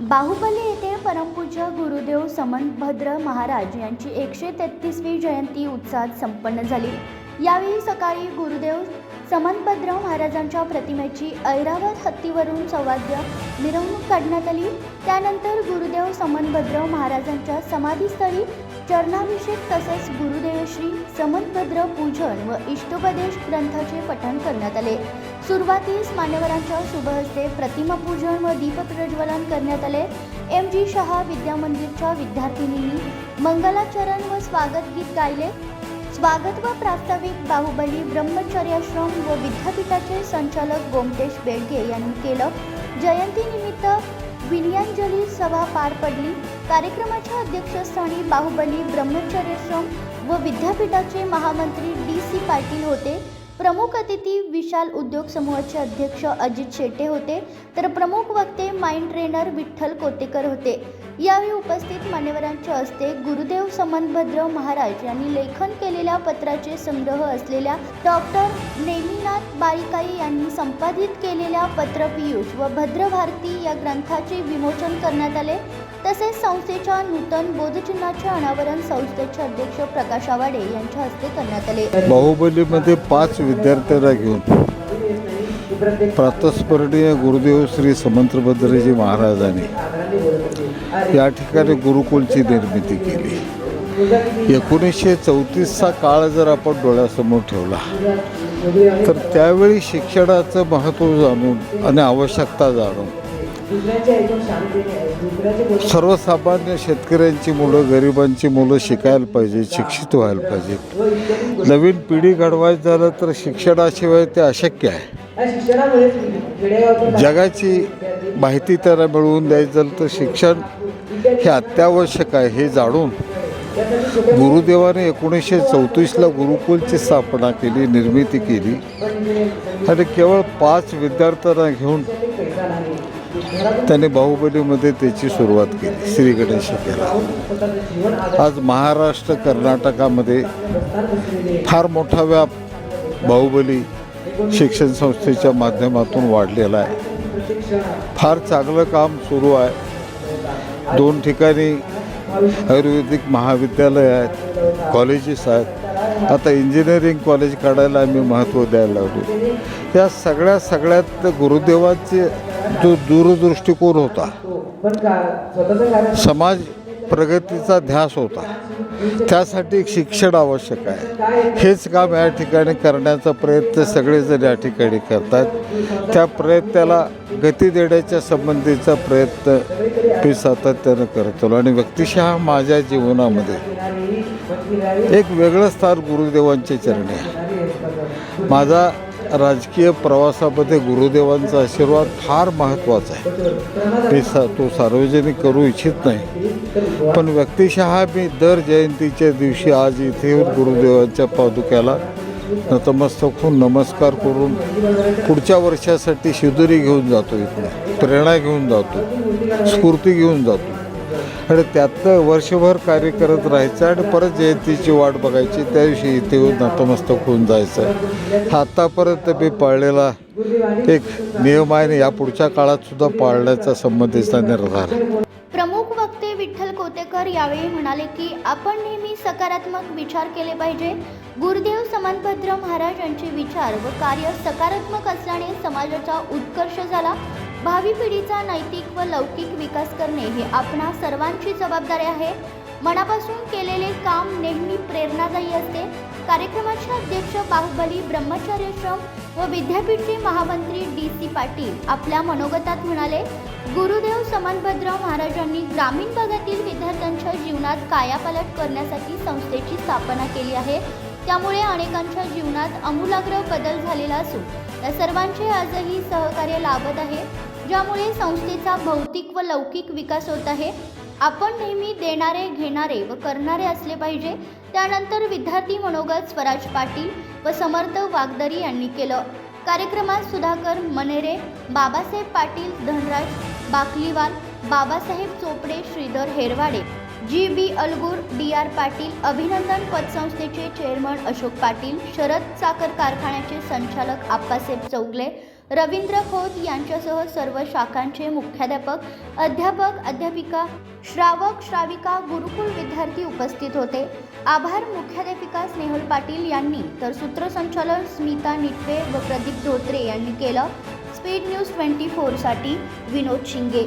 बाहुबली येथे परमपूज्य गुरुदेव समनभद्र महाराज यांची एकशे तेहतीसवी जयंती उत्साहात संपन्न झाली. यावेळी सकाळी गुरुदेव समनभद्र महाराजांच्या प्रतिमेची ऐरावत हत्तीवरून सौवाद्य मिरवणूक काढण्यात आली. त्यानंतर गुरुदेव समनभद्र महाराजांच्या समाधीस्थळी चरणाभिषेक तसेच गुरुदेवश्री समनभद्र पूजन व इष्टोपदेश ग्रंथाचे पठण करण्यात आले. सुरुवातीस मान्यवरांच्या शुभहस्ते प्रतिमापूजन व दीपप्रज्वलन करण्यात आले. एम जी शहा विद्या मंदिरच्या विद्यार्थिनींनी मंगलाचरण व स्वागत गीत गायले. स्वागत व प्रास्ताविक बाहुबली ब्रह्मचर्याश्रम व विद्यापीठाचे संचालक गोमटेश बेडगे यांनी केलं. जयंतीनिमित्त विनयांजली सभा पार पडली. कार्यक्रमाच्या अध्यक्षस्थानी बाहुबली ब्रह्मचर्याश्रम व विद्यापीठाचे महामंत्री डी सी पाटील होते. प्रमुख अतिथी विशाल उद्योग समूहाचे अध्यक्ष अजित शेट्टे होते. तर प्रमुख वक्ते माइंड ट्रेनर विठ्ठल कोतेकर होते. यावेळी उपस्थित मान्यवरांच्या हस्ते गुरुदेव समंतभद्र महाराज यांनी लेखन केलेल्या पत्राचे संग्रह असलेल्या डॉक्टर नेमिनाथ बाईकाई यांनी संपादित केलेल्या पत्र पियुष व भद्रभारती या ग्रंथाचे विमोचन करण्यात आले. तसेच संस्थेच्या नूतन बोधचिन्हाचे अनावरण संस्थेचे अध्यक्ष प्रकाश आवाडे यांच्या हस्ते करण्यात आले. बाहुबलीमध्ये पाच विद्यार्थ्यांना घेऊन प्रातस्मरणीय गुरुदेव श्री समंतभद्रजी महाराजांनी या ठिकाणी गुरुकुलची निर्मिती केली. एकोणीसशे चौतीसचा काळ जर आपण डोळ्यासमोर ठेवला तर त्यावेळी शिक्षणाचं महत्त्व जाणून आणि आवश्यकता जाणून सर्वसामान्य शेतकऱ्यांची मुलं गरिबांची मुलं शिकायला पाहिजे शिक्षित व्हायला पाहिजेत नवीन पिढी घडवायचं झालं तर शिक्षणाशिवाय ते अशक्य आहे. जगाची माहिती त्यांना मिळवून द्यायचं झालं तर शिक्षण हे अत्यावश्यक आहे हे जाणून गुरुदेवाने एकोणीसशे चौतीसला गुरुकुलची स्थापना केली निर्मिती केली. आणि केवळ पाच विद्यार्थ्यांना घेऊन त्याने बाहुबलीमध्ये त्याची सुरुवात केली श्री गणेश केला. आज महाराष्ट्र कर्नाटकामध्ये फार मोठा व्याप बाहुबली शिक्षण संस्थेच्या माध्यमातून वाढलेला आहे. फार चांगलं काम सुरू आहे. दोन ठिकाणी आयुर्वेदिक महाविद्यालय आहेत कॉलेजेस आहेत. आता इंजिनिअरिंग कॉलेज काढायला आम्ही महत्त्व द्यायला लागलो या सगळ्या सगळ्यात गुरुदेवाचे जो दूरदृष्टिकोन होता समाज प्रगतीचा ध्यास होता. त्यासाठी शिक्षण आवश्यक आहे. हेच काम या ठिकाणी करण्याचा प्रयत्न सगळेजण या ठिकाणी करतात. त्या प्रयत्नाला गती देण्याच्या संबंधीचा प्रयत्न मी सातत्यानं करतो. आणि व्यक्तिशः माझ्या जीवनामध्ये एक वेगळं स्थान गुरुदेवांचे चरणी आहे. माझा राजकीय प्रवासामध्ये गुरुदेवांचा आशीर्वाद फार महत्त्वाचा आहे. मी सा तो सार्वजनिक करू इच्छित नाही. पण व्यक्तिशः मी दर जयंतीच्या दिवशी आज इथे येऊन गुरुदेवांच्या पादुक्याला नतमस्तक होऊन नमस्कार करून पुढच्या वर्षासाठी शिदुरी घेऊन जातो इथून प्रेरणा घेऊन जातो. स्फूर्ती घेऊन जातो. आणि त्यातलं वर्षभर कार्य करत राहायचं आणि परत जयंतीची वाट बघायची. त्या दिवशी इथे येऊन नतमस्तक होऊन जायचं. आत्तापर्यंत मी पाळलेला एक नियम आहे आणि या पुढच्या काळात सुद्धा पाळण्याचा संबंधीचा निर्धार आहे. प्रमुख वक्ते विठ्ठल कोतेकर यावेळी म्हणाले की आपण नेहमी सकारात्मक विचार केले पाहिजे. गुरुदेव समानभद्र महाराज यांचे विचार व कार्य सकारात्मक असल्याने समाजाचा उत्कर्ष झाला. भावी पिढीचा नैतिक व लौकिक विकास करणे हे आपणा सर्वांची जबाबदारी आहे. मनापासून केलेले काम नेहमी प्रेरणादायी असते. कार्यक्रमाचे अध्यक्ष बाहुबली ब्रह्मचर्यश्रम व विद्यापीठचे महामंत्री डी सी पाटील आपल्या मनोगतात म्हणाले गुरुदेव समनभद्र महाराजांनी ग्रामीण भागातील विद्यार्थ्यांच्या जीवनात कायापालट करण्यासाठी संस्थेची स्थापना केली आहे. त्यामुळे अनेकांच्या जीवनात आमूलाग्र बदल झालेला असून त्या सर्वांचे आजही सहकार्य लाभत आहे. ज्यामुळे संस्थेचा भौतिक व लौकिक विकास होत आहे. आपण नेहमी देणारे घेणारे व करणारे असले पाहिजे. त्यानंतर विद्यार्थी मनोगत स्वराज पाटील व समर्थ वागदरी यांनी केलं. कार्यक्रमात Sudhakar Manere Babasaheb Patil Dhanraj Bakliwal Babasaheb Chopde Shridhar Herwade G B Algur D R Patil Abhinandan पतसंस्थेचे chairman Ashok Patil Sharad साखर कारखान्याचे संचालक आप्पासाहेब चौगले रवींद्र खोत यांच्यासह सर्व शाखांचे मुख्याध्यापक अध्यापक अध्यापिका श्रावक श्राविका गुरुकुल विद्यार्थी उपस्थित होते. आभार मुख्याध्यापिका स्नेहल पाटील यांनी तर सूत्रसंचालन स्मिता निटवे व प्रदीप धोत्रे यांनी केलं. स्पीड न्यूज ट्वेंटी फोरसाठी विनोद शिंगे.